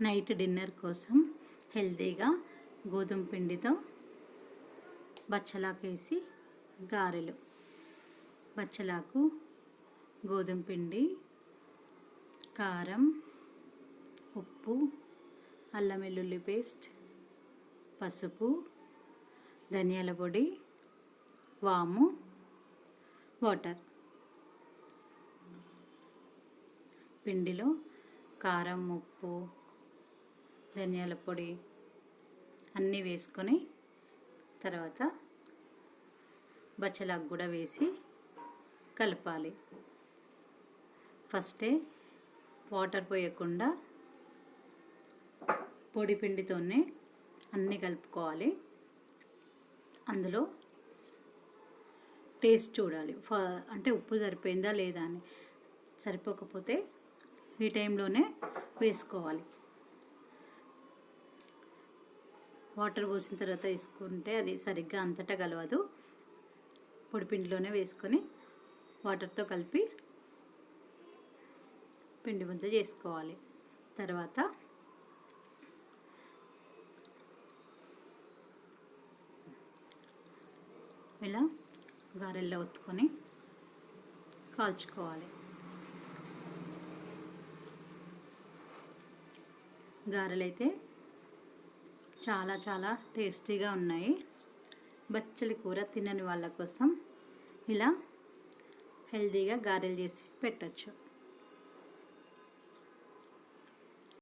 Night dinner కోసం హెల్తీగా గోధుమ పిండితో బచ్చలాకేసి గారెలు. బచ్చలాకు గోధుమ పిండి కారం ఉప్పు అల్లం వెల్లుల్లి పేస్ట్ పసుపు ధనియాల పొడి వాము వాటర్. పిండిలో కారం ఉప్పు ధనియాల పొడి అన్నీ వేసుకొని తర్వాత బచ్చలాకు కూడా వేసి కలపాలి. ఫస్టే వాటర్ పోయకుండా పొడి పిండితోనే అన్నీ కలుపుకోవాలి. అందులో టేస్ట్ చూడాలి. ఫ అంటే ఉప్పు సరిపోయిందా లేదా అని సరిపోకపోతే ఈ టైంలోనే వేసుకోవాలి. వాటర్ పోసిన తర్వాత వేసుకుంటే అది సరిగ్గా అంతటా కలవదు. పొడిపిండిలోనే వేసుకొని వాటర్తో కలిపి పిండి ముద్ద చేసుకోవాలి. తర్వాత ఇలా గారెల్లో ఒత్తుకొని కాల్చుకోవాలి. గారెలైతే చాలా చాలా టేస్టీగా ఉన్నాయి. బచ్చలి కూర తినని వాళ్ళ కోసం ఇలా హెల్తీగా గారెలు చేసి పెట్టచ్చు.